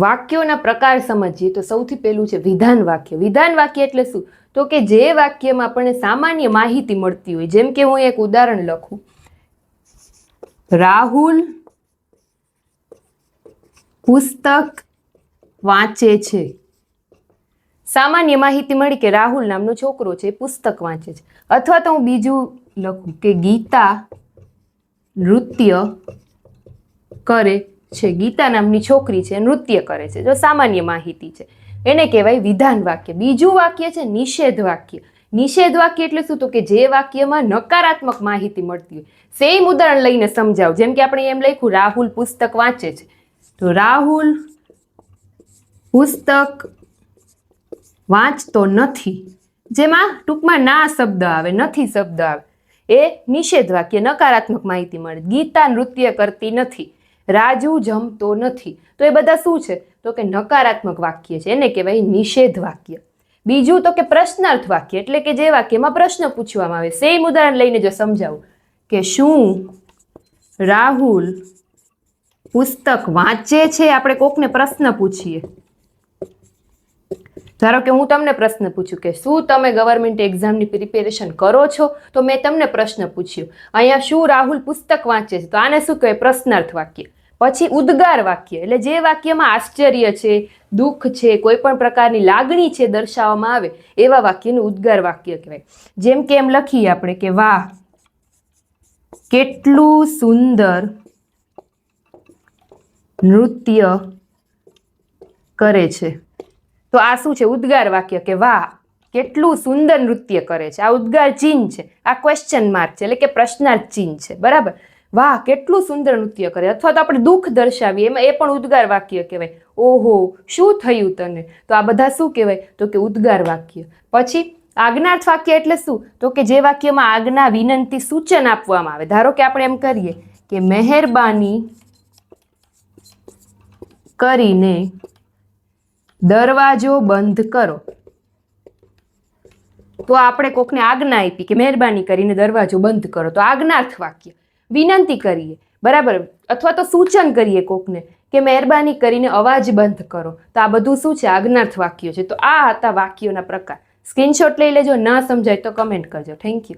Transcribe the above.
વાક્યોના પ્રકાર સમજીએ તો સૌથી પહેલું છે વિધાન વાક્ય. વિધાન વાક્ય એટલે શું? તો કે જે વાક્યમાં આપણને સામાન્ય માહિતી મળતી હોય, જેમ કે હું એક ઉદાહરણ લખું. રાહુલ પુસ્તક વાંચે છે. સામાન્ય માહિતી મળી કે રાહુલ નામનો છોકરો છે પુસ્તક વાંચે છે. અથવા તો હું બીજું લખું કે ગીતા નૃત્ય કરે. છે, ગીતા નામની છોકરી છે, નૃત્ય કરે છે, જો સામાન્ય માહિતી છે. એને કહેવાય વિધાન વાક્ય. બીજું વાક્ય છે, નિષેધ વાક્ય. નિષેધ વાક્ય એટલે શું? તો કે જે વાક્યમાં નકારાત્મક માહિતી મળતી હોય. સેમ ઉદાહરણ લઈને સમજાવ. જેમ કે આપણે એમ લખ્યું, રાહુલ પુસ્તક વાંચે છે. તો રાહુલ પુસ્તક વાંચતો નથી. જેમાં ટૂંકમાં ના શબ્દ આવે, નથી શબ્દ આવે. એ નિષેધ વાક્ય, નકારાત્મક માહિતી મળે. ગીતા નૃત્ય કરતી નથી. રાજુ જમતો નથી. તો એ બધા શું છે? તો કે નકારાત્મક વાક્ય છે. એને કહેવાય નિષેધ વાક્ય. બીજું તો કે પ્રશ્નાર્થ વાક્ય. એટલે કે જે વાક્યમાં પ્રશ્ન પૂછવામાં આવે, સેમ ઉદાહરણ લઈને જો સમજાવું. કે શું રાહુલ પુસ્તક વાંચે છે? આપણે કોકને પ્રશ્ન પૂછીએ. ધારો કે હું તમને પ્રશ્ન પૂછું કે શું તમે ગવર્મેન્ટ એક્ઝામની પ્રિપેરેશન કરો છો? તો મેં તમને પ્રશ્ન પૂછ્યો. અહીંયા શું રાહુલ પુસ્તક વાંચે છે? તો આને શું કહેવાય? પ્રશ્નાર્થ વાક્ય. પછી ઉદ્ગાર વાક્ય, એટલે જે વાક્યમાં આશ્ચર્ય છે, દુઃખ છે, કોઈ પણ પ્રકારની લાગણી છે દર્શાવવામાં આવે, એવા વાક્યને ઉદ્ગાર વાક્ય કહેવાય. જેમ કે એમ લખીએ આપણે કે, વાહ, કેટલું સુંદર નૃત્ય કરે છે. તો આ શું છે? ઉદ્ગાર વાક્ય કે, વાહ, કેટલું સુંદર નૃત્ય કરે છે. આ ઉદ્ગાર ચિહ્ન છે, આ ક્વેશ્ચન માર્ક છે, એટલે કે પ્રશ્નાર્થ ચિહ્ન છે, બરાબર? વાહ, કેટલું સુંદર નૃત્ય કરે. અથવા તો આપણે દુઃખ દર્શાવીએ, એમાં એ પણ ઉદ્ગાર વાક્ય કહેવાય. ઓહો, શું થયું તને? તો આ બધા શું કહેવાય? તો કે ઉદ્ગાર વાક્ય. પછી આજ્ઞાર્થ વાક્ય એટલે શું? તો કે જે વાક્યમાં આજ્ઞા, વિનંતી, સૂચન આપવામાં આવે. ધારો કે આપણે એમ કરીએ કે મહેરબાની કરીને દરવાજો બંધ કરો. તો આપણે કોકને આજ્ઞા આપી કે મહેરબાની કરીને દરવાજો બંધ કરો. તો આજ્ઞાર્થ વાક્ય. વિનંતી કરીએ, બરાબર? અથવા તો સૂચન કરીએ કોકને કે મહેરબાની કરીને અવાજ બંધ કરો. તો આ બધું શું છે? આજ્ઞાર્થ વાક્યો છે. તો આ હતા વાક્યોના પ્રકાર. સ્ક્રીનશોટ લઈ લેજો, ન સમજાય તો કમેન્ટ કરજો. Thank you